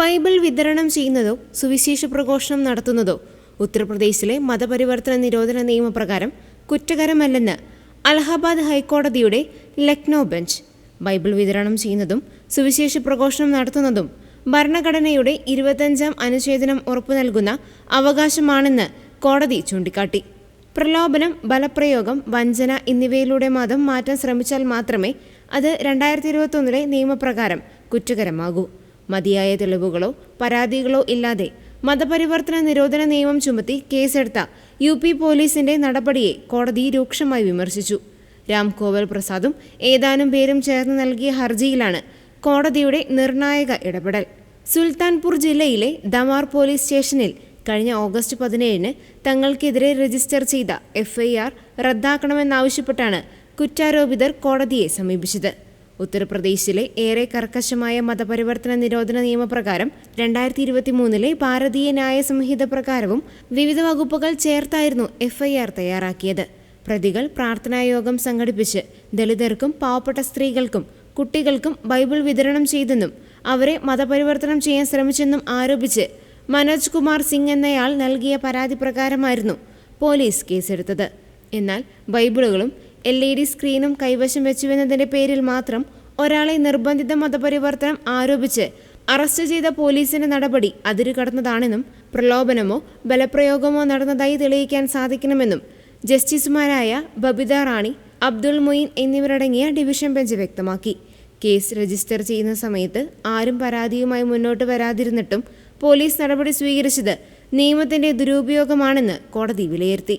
Bible വിതരണം ചെയ്യുന്നതോ സുവിശേഷ പ്രഘോഷണം നടത്തുന്നതോ ഉത്തർപ്രദേശിലെ മതപരിവർത്തന നിരോധന നിയമപ്രകാരം കുറ്റകരമല്ലെന്ന് അലഹബാദ് ഹൈക്കോടതിയുടെ ലക്നൗ ബെഞ്ച്. ബൈബിൾ വിതരണം ചെയ്യുന്നതും സുവിശേഷ പ്രഘോഷണം നടത്തുന്നതും ഭരണഘടനയുടെ ഇരുപത്തഞ്ചാം അനുച്ഛേദനം ഉറപ്പു നൽകുന്ന അവകാശമാണെന്ന് കോടതി ചൂണ്ടിക്കാട്ടി. പ്രലോഭനം ബലപ്രയോഗം വഞ്ചന എന്നിവയിലൂടെ മതം മാറ്റാൻ ശ്രമിച്ചാൽ മാത്രമേ അത് രണ്ടായിരത്തി ഇരുപത്തൊന്നിലെ നിയമപ്രകാരം കുറ്റകരമാകൂ. മതിയായ തെളിവുകളോ പരാതികളോ ഇല്ലാതെ മതപരിവർത്തന നിരോധന നിയമം ചുമത്തി കേസെടുത്ത യു പി പോലീസിന്റെ നടപടിയെ കോടതി രൂക്ഷമായി വിമർശിച്ചു. രാം കോവൽ പ്രസാദും ഏതാനും പേരും ചേർന്ന് നൽകിയ ഹർജിയിലാണ് കോടതിയുടെ നിർണായക ഇടപെടൽ. സുൽത്താൻപൂർ ജില്ലയിലെ ദമാർ പോലീസ് സ്റ്റേഷനിൽ കഴിഞ്ഞ ഓഗസ്റ്റ് പതിനേഴിന് തങ്ങൾക്കെതിരെ രജിസ്റ്റർ ചെയ്ത എഫ്ഐആർ റദ്ദാക്കണമെന്നാവശ്യപ്പെട്ടാണ് കുറ്റാരോപിതർ കോടതിയെ സമീപിച്ചത്. ഉത്തർപ്രദേശിലെ ഏറെ കർക്കശമായ മതപരിവർത്തന നിരോധന നിയമപ്രകാരം രണ്ടായിരത്തി ഇരുപത്തി മൂന്നിലെ ഭാരതീയ ന്യായ സംഹിത പ്രകാരവും വിവിധ വകുപ്പുകൾ ചേർത്തായിരുന്നു എഫ്ഐആർ തയ്യാറാക്കിയത്. പ്രതികൾ പ്രാർത്ഥനായോഗം സംഘടിപ്പിച്ച് ദളിതർക്കും പാവപ്പെട്ട സ്ത്രീകൾക്കും കുട്ടികൾക്കും ബൈബിൾ വിതരണം ചെയ്തെന്നും അവരെ മതപരിവർത്തനം ചെയ്യാൻ ശ്രമിച്ചെന്നും ആരോപിച്ച് മനോജ് കുമാർ സിംഗ് എന്നയാൾ നൽകിയ പരാതി പ്രകാരമായിരുന്നു പോലീസ് കേസെടുത്തത്. എന്നാൽ ബൈബിളുകളും എൽ ഇ ഡി സ്ക്രീനും കൈവശം വെച്ചുവെന്നതിന്റെ പേരിൽ മാത്രം ഒരാളെ നിർബന്ധിത മതപരിവർത്തനം ആരോപിച്ച് അറസ്റ്റ് ചെയ്ത പോലീസിന്റെ നടപടി അതിരുകടന്നതാണെന്നും പ്രലോഭനമോ ബലപ്രയോഗമോ നടന്നതായി തെളിയിക്കാൻ സാധിക്കണമെന്നും ജസ്റ്റിസുമാരായ ബബിത റാണി അബ്ദുൾ മൊയ്ൻ എന്നിവരടങ്ങിയ ഡിവിഷൻ ബെഞ്ച് വ്യക്തമാക്കി. കേസ് രജിസ്റ്റർ ചെയ്യുന്ന സമയത്ത് ആരും പരാതിയുമായി മുന്നോട്ട് വരാതിരുന്നിട്ടും പോലീസ് നടപടി സ്വീകരിച്ചത് നിയമത്തിന്റെ ദുരുപയോഗമാണെന്ന് കോടതി വിലയിരുത്തി.